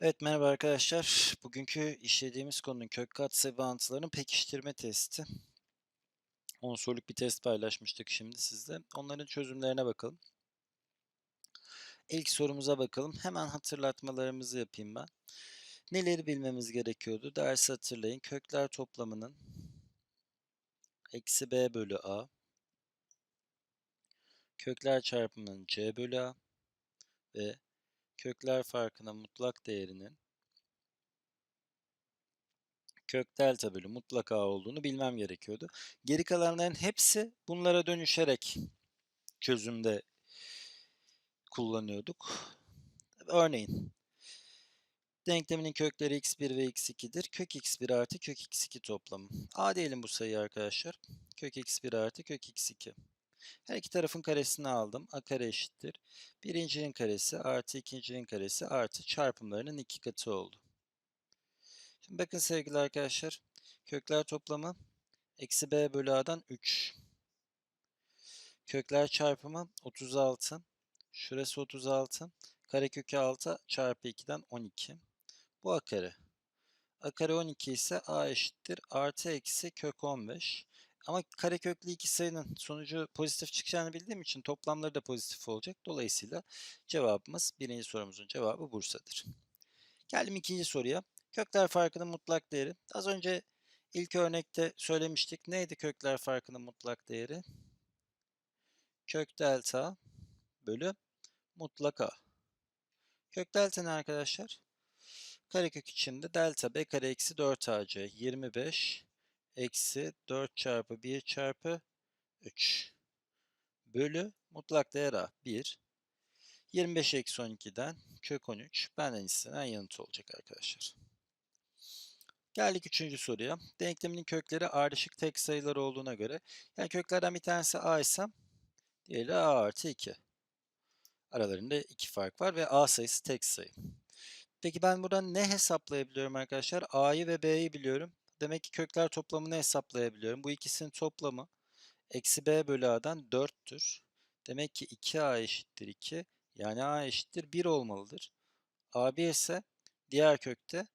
Evet, merhaba arkadaşlar. Bugünkü işlediğimiz konunun kök katsayı bağıntılarının pekiştirme testi. 10 soruluk bir test paylaşmıştık şimdi sizle. Onların çözümlerine bakalım. İlk sorumuza bakalım. Hemen hatırlatmalarımızı yapayım ben. Neleri bilmemiz gerekiyordu? Dersi hatırlayın. Kökler toplamının eksi b bölü a, kökler çarpımının c bölü a ve kökler farkının mutlak değerinin kök delta bölü mutlaka olduğunu bilmem gerekiyordu. Geri kalanların hepsi bunlara dönüşerek çözümde kullanıyorduk. Örneğin denkleminin kökleri x1 ve x2'dir. Kök x1 artı kök x2 toplamı. A diyelim bu sayıyı arkadaşlar. Kök x1 artı kök x2. Her iki tarafın karesini aldım. A kare eşittir. Birincinin karesi artı ikincinin karesi artı çarpımlarının iki katı oldu. Şimdi bakın sevgili arkadaşlar. Kökler toplamı eksi b bölü a'dan 3. Kökler çarpımı 36. Şurası 36. Karekökü 6 çarpı 2'den 12. Bu a kare. a kare 12 ise a eşittir. Artı eksi kök 15. Ama kareköklü iki sayının sonucu pozitif çıkacağını bildiğim için toplamları da pozitif olacak. Dolayısıyla cevabımız birinci sorumuzun cevabı Bursa'dır. Geldim ikinci soruya. Kökler farkının mutlak değeri. Az önce ilk örnekte söylemiştik. Neydi kökler farkının mutlak değeri? Kök delta bölü mutlak a. Kök delta ne arkadaşlar? Karekök içinde delta b kare eksi 4ac 25 eksi 4 çarpı 1 çarpı 3 bölü mutlak değer a 1 25 eksi 12'den kök 13 benden istenen yanıt olacak arkadaşlar. Geldik üçüncü soruya. Denkleminin kökleri ardışık tek sayılar olduğuna göre yani köklerden bir tanesi a ise diğeri a artı 2. Aralarında iki fark var ve a sayısı tek sayı. Peki ben buradan ne hesaplayabiliyorum arkadaşlar? a'yı ve b'yi biliyorum. Demek ki kökler toplamını hesaplayabiliyorum. Bu ikisinin toplamı eksi b bölü a'dan 4'tür. Demek ki 2a eşittir 2. Yani a eşittir 1 olmalıdır. a1 ise diğer kökte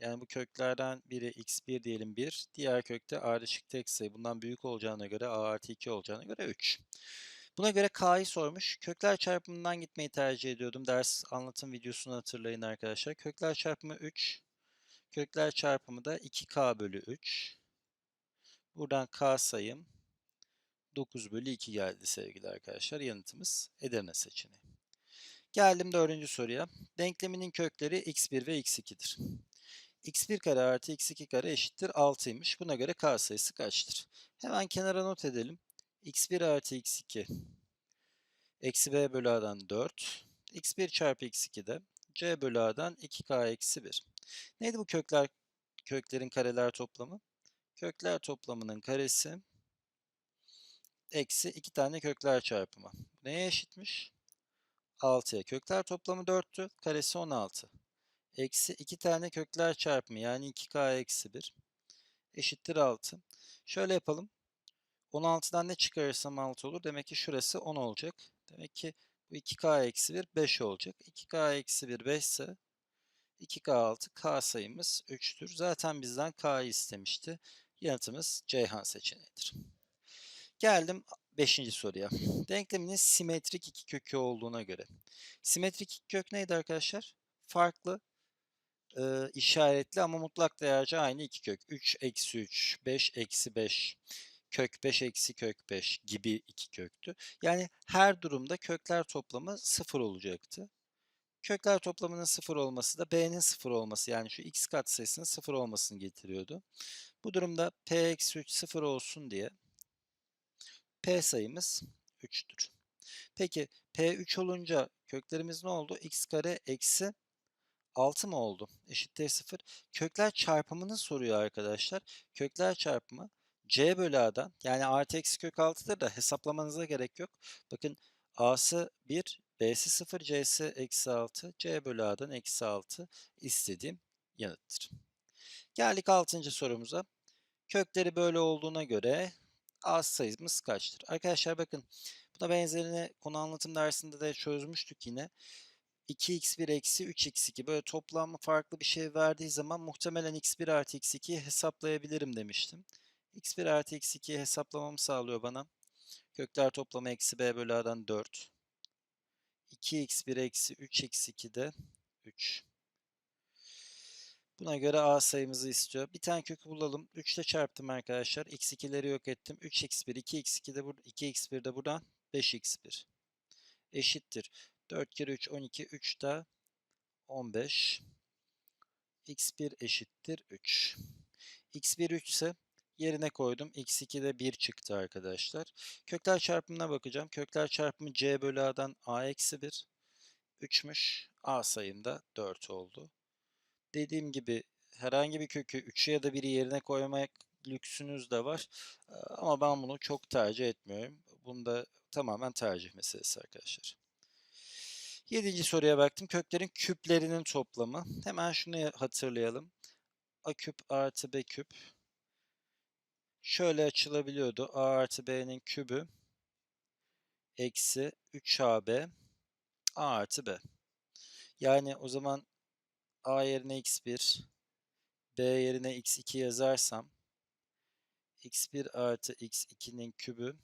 yani bu köklerden biri x1 diyelim 1. Diğer kökte ardışık tek sayı. Bundan büyük olacağına göre a artı 2 olacağına göre 3. Buna göre k'yı sormuş. Kökler çarpımından gitmeyi tercih ediyordum. Ders anlatım videosunu hatırlayın arkadaşlar. Kökler çarpımı 3. Kökler çarpımı da 2k bölü 3. Buradan k sayım 9 bölü 2 geldi sevgili arkadaşlar. Yanıtımız Edirne seçeneği. Geldim dördüncü soruya. Denkleminin kökleri x1 ve x2'dir. x1 kare artı x2 kare eşittir 6'ymış. Buna göre k sayısı kaçtır? Hemen kenara not edelim. x1 artı x2 eksi b bölü a'dan 4. x1 çarpı x2 de c bölü a'dan 2k eksi 1. Neydi bu kökler köklerin kareler toplamı? Kökler toplamının karesi eksi 2 tane kökler çarpımı. Neye eşitmiş? 6'ya. Kökler toplamı 4'tü. Karesi 16. Eksi 2 tane kökler çarpımı yani 2k eksi 1 eşittir 6. Şöyle yapalım. 16'dan ne çıkarırsam 6 olur. Demek ki şurası 10 olacak. Demek ki bu 2k eksi 1 5 olacak. 2k eksi 1 5 ise 2k 6 k sayımız 3'tür. Zaten bizden k'yı istemişti. Yanıtımız Ceyhan seçeneğidir. Geldim 5. soruya. Denkleminin simetrik iki kökü olduğuna göre. Simetrik iki kök neydi arkadaşlar? Farklı e, işaretli ama mutlak değerce aynı iki kök. 3 eksi 3, 5 eksi 5, kök 5 eksi kök 5 gibi iki köktü. Yani her durumda kökler toplamı 0 olacaktı. Kökler toplamının 0 olması da b'nin 0 olması yani şu x katsayısının 0 olmasını getiriyordu. Bu durumda p eksi 3 0 olsun diye p sayımız 3'tür. Peki p3 olunca köklerimiz ne oldu? x kare eksi 6 mı oldu? Eşittir 0. Kökler çarpımını soruyor arkadaşlar. Kökler çarpımı c bölü a'dan yani artı eksi kök 6'dır da hesaplamanıza gerek yok. Bakın a'sı 1, b'si 0, c'si eksi 6, c bölü a'dan eksi 6 istediğim yanıttır. Geldik 6. sorumuza. Kökleri böyle olduğuna göre a sayımız kaçtır? Arkadaşlar bakın buna benzerini konu anlatım dersinde de çözmüştük yine. 2x1 eksi 3x2 böyle toplamı farklı bir şey verdiği zaman muhtemelen x1 artı x2'yi hesaplayabilirim demiştim. x1 artı x2'yi hesaplamamı sağlıyor bana. Kökler toplamı eksi b bölü a'dan 4. 2x1 eksi 3x2 de 3. Buna göre a sayımızı istiyor. Bir tane kökü bulalım. 3 ile çarptım arkadaşlar. x2'leri yok ettim. 3x1, 2x2 de burada, 2x1 de buradan 5x1. Eşittir. 4 kere 3, 12, 3 de 15. x1 eşittir 3. x1 3 ise yerine koydum. x2 de 1 çıktı arkadaşlar. Kökler çarpımına bakacağım. Kökler çarpımı c bölü a'dan a eksi 1. 3'müş. a sayımda 4 oldu. Dediğim gibi herhangi bir kökü 3'ü ya da 1'i yerine koymak lüksünüz de var. Ama ben bunu çok tercih etmiyorum. Bunda tamamen tercih meselesi arkadaşlar. Yedinci soruya baktım. Köklerin küplerinin toplamı. Hemen şunu hatırlayalım. A küp artı B küp. Şöyle açılabiliyordu. A artı B'nin kübü eksi 3AB A artı B. Yani o zaman A yerine x1, B yerine x2 yazarsam x1 artı x2'nin kübü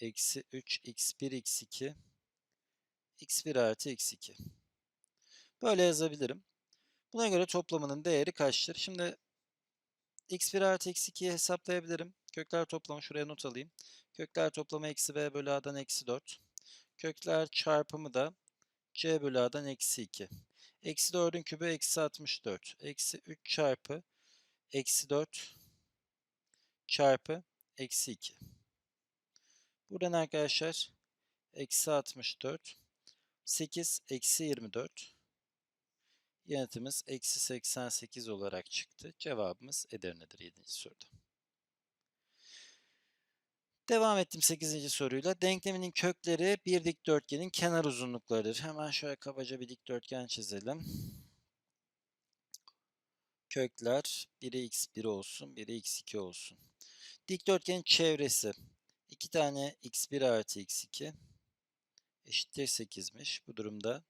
eksi 3 x1 x2 x1 artı x2. Böyle yazabilirim. Buna göre toplamının değeri kaçtır? Şimdi x1 artı x2'yi hesaplayabilirim. Kökler toplamı şuraya not alayım. Kökler toplamı eksi b bölü a'dan eksi 4. Kökler çarpımı da c bölü a'dan eksi 2. Eksi 4'ün kübü eksi 64. Eksi 3 çarpı eksi 4 çarpı eksi 2. Buradan arkadaşlar eksi 64 8 eksi 24 yanıtımız eksi 88 olarak çıktı. Cevabımız Edirne'dir 7. soruda. Devam ettim 8. soruyla. Denkleminin kökleri bir dikdörtgenin kenar uzunluklarıdır. Hemen şöyle kabaca bir dikdörtgen çizelim. Kökler biri x1 olsun, biri x2 olsun. Dikdörtgenin çevresi 2 tane x1 artı x2 eşittir 8'miş. Bu durumda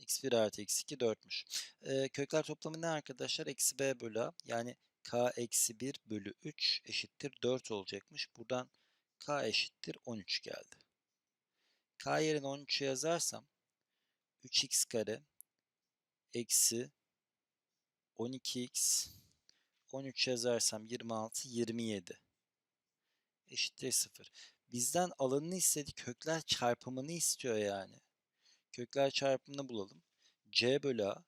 x1 artı x2 4'müş. Ee, kökler toplamı ne arkadaşlar? Eksi b bölü a. Yani k eksi 1 bölü 3 eşittir 4 olacakmış. Buradan k eşittir 13 geldi. k yerine 13'ü yazarsam 3x kare eksi 12x 13 yazarsam 26 27 eşittir 0. Bizden alanını istedi kökler çarpımını istiyor yani. Kökler çarpımını bulalım. c bölü a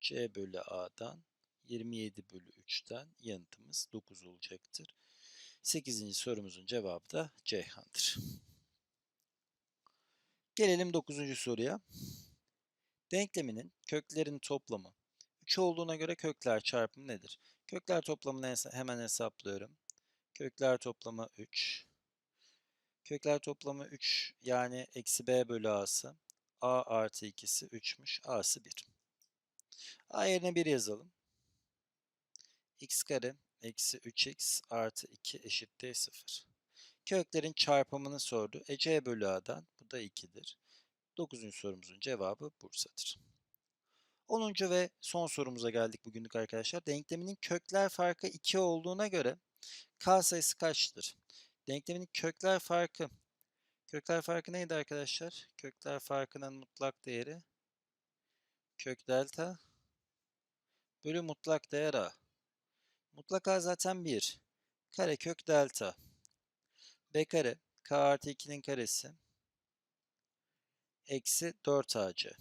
c bölü a'dan 27 bölü 3'ten yanıtımız 9 olacaktır. 8. sorumuzun cevabı da Ceyhan'dır. Gelelim 9. soruya. Denkleminin köklerin toplamı 3 olduğuna göre kökler çarpımı nedir? Kökler toplamını hemen hesaplıyorum. Kökler toplamı 3. Kökler toplamı 3 yani eksi b bölü a'sı. a artı 2'si 3'müş. a'sı 1. a yerine 1 yazalım x kare eksi 3x artı 2 eşittir 0. Köklerin çarpımını sordu. E c bölü a'dan bu da 2'dir. 9. sorumuzun cevabı Bursa'dır. 10. ve son sorumuza geldik bugünlük arkadaşlar. Denkleminin kökler farkı 2 olduğuna göre k sayısı kaçtır? Denkleminin kökler farkı Kökler farkı neydi arkadaşlar? Kökler farkının mutlak değeri kök delta bölü mutlak değer a. Mutlaka zaten 1. Karekök delta. B kare k artı 2'nin karesi. Eksi 4ac.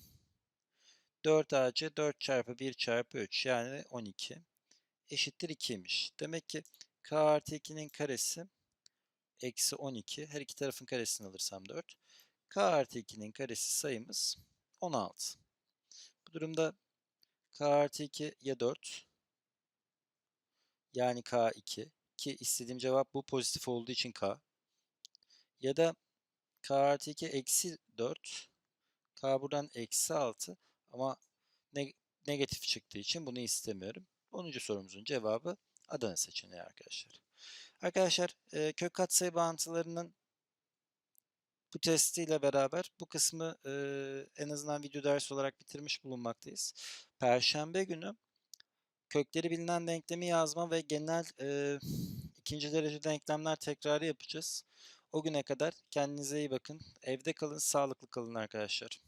4ac 4 çarpı 1 çarpı 3 yani 12 eşittir 2'ymiş. Demek ki k artı 2'nin karesi eksi 12. Her iki tarafın karesini alırsam 4. k artı 2'nin karesi sayımız 16. Bu durumda k artı 2 ya 4 yani K2 ki istediğim cevap bu pozitif olduğu için K. Ya da K artı 2 eksi 4. K buradan eksi 6 ama neg negatif çıktığı için bunu istemiyorum. 10. sorumuzun cevabı Adana seçeneği arkadaşlar. Arkadaşlar e, kök katsayı bağıntılarının Bu testiyle beraber bu kısmı e, en azından video dersi olarak bitirmiş bulunmaktayız. Perşembe günü kökleri bilinen denklemi yazma ve genel e, ikinci derece denklemler tekrarı yapacağız. O güne kadar kendinize iyi bakın. Evde kalın, sağlıklı kalın arkadaşlar.